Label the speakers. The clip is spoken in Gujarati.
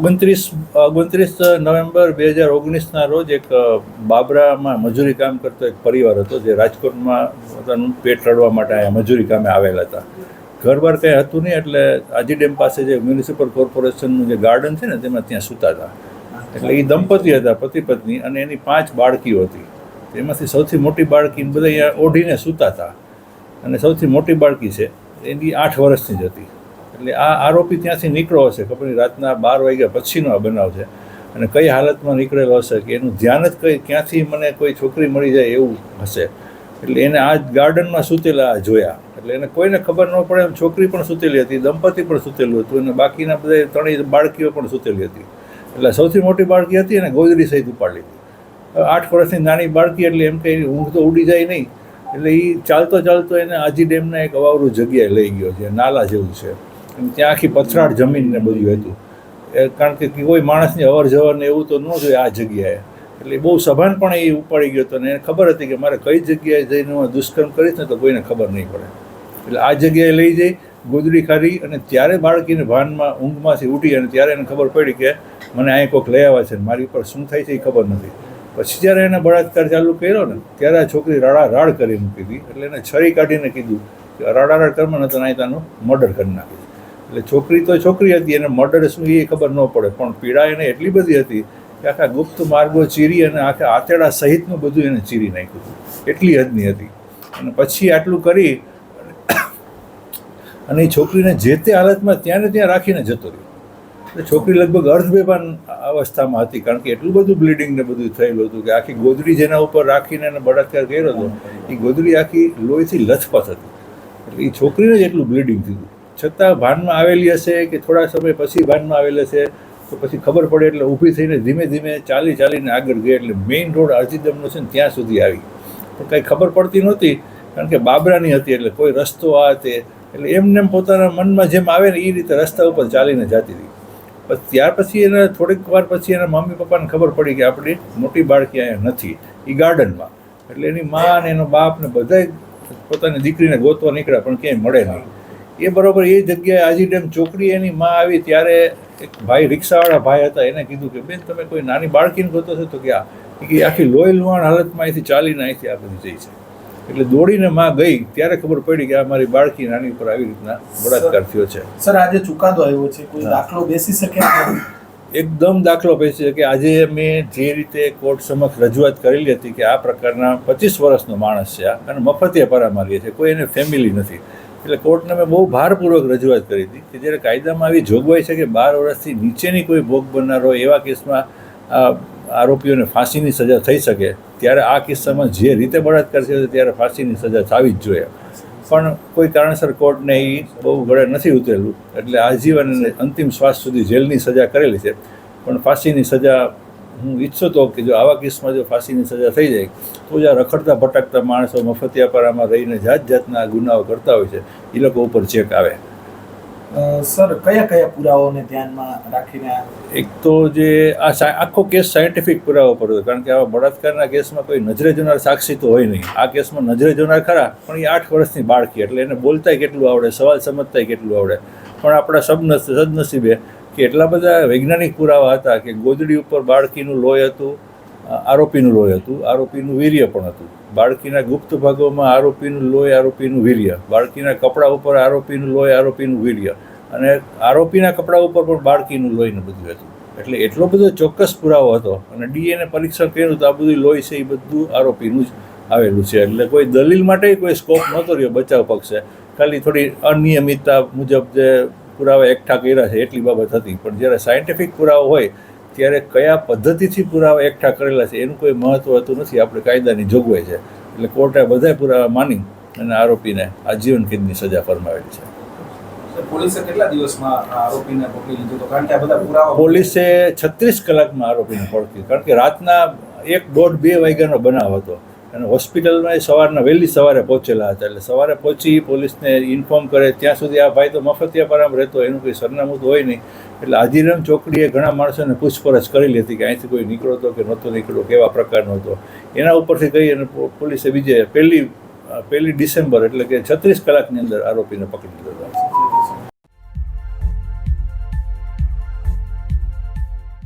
Speaker 1: ઓગણત્રીસ ઓગણત્રીસ નવેમ્બર બે હજાર ઓગણીસના રોજ એક બાબરામાં મજૂરી કામ કરતો એક પરિવાર હતો જે રાજકોટમાં પોતાનું પેટ રડવા માટે અહીંયા મજૂરી કામે આવેલા હતા. ઘર બાર કંઈ હતું નહીં એટલે આજી ડેમ પાસે જે મ્યુનિસિપલ કોર્પોરેશનનું જે ગાર્ડન છે ને તેમાં ત્યાં સૂતા હતા. એટલે એ દંપતી હતા, પતિ પત્ની અને એની પાંચ બાળકીઓ હતી. તેમાંથી સૌથી મોટી બાળકી બધા અહીંયા ઓઢીને સૂતા હતા. અને સૌથી મોટી બાળકી છે, એની આઠ વર્ષની જ હતી. એટલે આ આરોપી ત્યાંથી નીકળ્યો હશે, ખબર નહીં, રાતના બાર વાગ્યા પછીનો આ બનાવ છે. અને કઈ હાલતમાં નીકળેલો હશે કે એનું ધ્યાન જ કઈ ક્યાંથી મને કોઈ છોકરી મળી જાય એવું હશે. એટલે એને આ ગાર્ડનમાં સૂતેલા જોયા. એટલે એને કોઈને ખબર ન પડે, એમ છોકરી પણ સૂતેલી હતી, દંપતી પણ સૂતેલું હતું, અને બાકીના બધા ત્રણેય બાળકીઓ પણ સૂતેલી હતી. એટલે સૌથી મોટી બાળકી હતી અને ગોદરી સહિત ઉપાડી આઠ વર્ષની નાની બાળકી એટલે એમ કંઈ ઊંઘ તો ઉડી જાય નહીં. એટલે એ ચાલતો ચાલતો એને આજી ડેમના એક અવાવરું જગ્યાએ લઈ ગયો છે, નાલા જેવું છે. ત્યાં આખી પથરાટ જમીન ને બધું હતું. કારણ કે કોઈ માણસની અવર જવર ને એવું તો ન જોઈએ આ જગ્યાએ. એટલે બહુ સભાન પણ એ ઉપાડી ગયો હતો અને એને ખબર હતી કે મારે કઈ જગ્યાએ જઈને હું દુષ્કર્મ કરીશ ને તો કોઈને ખબર નહીં પડે. એટલે આ જગ્યાએ લઈ જઈ, ગોદડી ખારી અને ત્યારે બાળકીને ભાનમાં ઊંઘમાંથી ઉઠી અને ત્યારે એને ખબર પડી કે મને અહીં કોઈક લઈ આવ્યા છે મારી ઉપર શું થાય છે એ ખબર નથી. પછી જ્યારે એને બળાત્કાર ચાલુ કર્યો ને, ત્યારે આ છોકરી રાડા રાડ કરી મૂકી હતી. એટલે એને છરી કાઢીને કીધું કે રાડા રાડ કરવા તો અહીં તાનું મર્ડર કરી નાખ્યું એટલે છોકરી તો છોકરી હતી, એને મર્ડર શું એ ખબર ન પડે, પણ પીડા એને એટલી બધી હતી કે આખા ગુપ્ત માર્ગો ચીરી અને આખા આતેડા સહિતનું બધું એને ચીરી નાખ્યું હતું. એટલી હદની હતી. અને પછી આટલું કરી અને એ છોકરીને જે તે હાલતમાં ત્યાં ને ત્યાં રાખીને જતો રહ્યો. એટલે છોકરી લગભગ અર્ધબેભાન અવસ્થામાં હતી, કારણ કે એટલું બધું બ્લીડિંગ ને બધું થયેલું હતું કે આખી ગોદડી જેના ઉપર રાખીને એને બળાત્કાર કર્યો હતો, એ ગોદડી આખી લોહીથી લથપથ હતી. એટલે એ છોકરીને જ એટલું બ્લીડિંગ થયું છતાં ભાનમાં આવેલી હશે કે થોડા સમય પછી ભાનમાં આવેલ હશે, તો પછી ખબર પડે એટલે ઊભી થઈને ધીમે ધીમે ચાલી ચાલીને આગળ ગઈ એટલે મેઇન રોડ અરજીદમનો છે ને ત્યાં સુધી આવી. પણ કંઈ ખબર પડતી નહોતી, કારણ કે બાબરાની હતી એટલે કોઈ રસ્તો આ તે, એટલે એમને પોતાના મનમાં જેમ આવે ને એ રીતે રસ્તા ઉપર ચાલીને જતી હતી પછી ત્યાર પછી એને થોડીક વાર પછી એના મમ્મી પપ્પાને ખબર પડી કે આપણી મોટી બાળકી અહીંયા નથી એ ગાર્ડનમાં. એટલે એની મા અને એનો બાપ ને બધાય પોતાની દીકરીને ગોતવા નીકળ્યા, પણ ક્યાંય મળે નહીં. એ બરાબર એ જગ્યાએ આજી ડેમ ચોકડી એની મા આવી ત્યારે એક ભાઈ રિક્ષાવાળા ભાઈ હતા એને કીધું કે બેન તમે કોઈ નાની બાળકીને ગોતો છો? તો કે આ. કે આખી લોહી લુહાણ હાલતમાં અહીંથી ચાલીને અહીંથી આ બધી જઈ છે. એટલે દોડીને માં ગઈ ત્યારે ખબર પડી કે આ મારી બાળકી નાની ઉપર આવી રીતના બળાત્કાર થયો છે.
Speaker 2: સર આજે ચુકાદો આવ્યો છે. કોઈ દાખલો બેસી શકે
Speaker 1: એકદમ દાખલો બેસી શકે. કે આજે મેં જે રીતે કોર્ટ સમક્ષ રજૂઆત કરેલી હતી કે આ પ્રકારના પચીસ વર્ષનો માણસ છે આ અને મફતિયા પરામારીએ છે. કોઈ એને ફેમિલી નથી. એટલે કોર્ટને મેં બહુ ભારપૂર્વક રજૂઆત કરી હતી કે જ્યારે કાયદામાં આવી જોગવાઈ છે કે બાર વર્ષથી નીચેની કોઈ ભોગ બનનાર હોય એવા કેસમાં આરોપીઓને ફાંસીની સજા થઈ શકે, ત્યારે આ કિસ્સામાં જે રીતે બળાત્કાર છે ત્યારે ફાંસીની સજા થવી જ જોઈએ. પણ કોઈ કારણસર કોર્ટને એ બહુ ગળે નથી ઉતરેલું. એટલે આજીવન અંતિમ શ્વાસ સુધી જેલની સજા કરેલી છે. પણ ફાંસીની સજા હું ઈચ્છતો તો કે જો આવા કેસમાં જો ફાંસીની સજા થઈ જાય તો જ આ રખડતા ભટકતા માણસો મફતિયાપારામાં રહીને જાત જાતના ગુનાઓ કરતા હોય છે. એ લોકો ઉપર ચેક આવે.
Speaker 2: સર કયા કયા પુરાવાઓને ધ્યાનમાં રાખીને
Speaker 1: એક તો જે આ આખો કેસ સાયન્ટિફિક પુરાવો પર હોય કારણ કે આવા બળાત્કારના કેસમાં કોઈ નજરે જોનાર સાક્ષી તો હોય નહીં. આ કેસમાં નજરે જોનાર ખરા પણ એ આઠ વર્ષની બાળકી એટલે એને બોલતાય કેટલું આવડે સવાલ સમજતાય કેટલું આવડે. પણ આપણા સબનસ સદનસીબે કે એટલા બધા વૈજ્ઞાનિક પુરાવા હતા કે ગોદડી ઉપર બાળકીનું લોહી હતું આરોપીનું લોહી હતું, આરોપીનું વીર્ય પણ હતું. બાળકીના ગુપ્ત ભાગોમાં આરોપીનું લોહી, આરોપીનું વીર્ય. બાળકીના કપડાં ઉપર આરોપીનું લોહી, આરોપીનું વીર્ય. અને આરોપીના કપડાં ઉપર પણ બાળકીનું લોહીનું બધું હતું. એટલે એટલો બધો ચોક્કસ પુરાવો હતો અને ડીએનએ પરીક્ષણ કર્યું તો આ બધું લોહી છે એ બધું આરોપીનું જ આવેલું છે. એટલે કોઈ દલીલ માટે કોઈ સ્કોપ નહોતો રહ્યો બચાવ પક્ષે. ખાલી થોડી અનિયમિતતા મુજબ જે પુરાવા એકઠા કર્યા છે એટલી બાબત હતી. પણ જ્યારે સાયન્ટિફિક પુરાવો હોય ત્યારે કયા પદ્ધતિથી પુરાવા એકઠા કરેલા છે એનું કોઈ મહત્વ હતું નથી. આપણે કાયદાની જોગવાઈ છે. એટલે કોર્ટે બધા પુરાવા માની અને આરોપીને આજીવન કેદની સજા ફરમાવેલી છે.
Speaker 2: પોલીસે કેટલા દિવસમાં આરોપીને પકડી લીધો હતો? કારણ કે આ બધા પુરાવા
Speaker 1: પોલીસે છત્રીસ કલાકમાં આરોપીને પડતી કારણ કે રાતના એક દોઢ બે વાગ્યાનો બનાવ હતો. અને હોસ્પિટલમાં એ સવારના વહેલી સવારે પહોંચેલા હતા. એટલે સવારે પહોંચી પોલીસને ઇન્ફોર્મ કરે ત્યાં સુધી આ ભાઈ તો મફતિયાપરામ રહેતો, એનું કોઈ સરનામું તો હોય નહીં. એટલે આજીરામ ચોકડીએ ઘણા માણસોને પૂછપરછ કરી લેતી કે અહીંથી કોઈ નીકળો હતો કે નહોતો નીકળ્યો, કેવા પ્રકારનો હતો. એના ઉપરથી ગઈ અને પોલીસે બીજે પહેલી પહેલી ડિસેમ્બર એટલે કે છત્રીસ કલાકની અંદર આરોપીને પકડી લીધો હતો.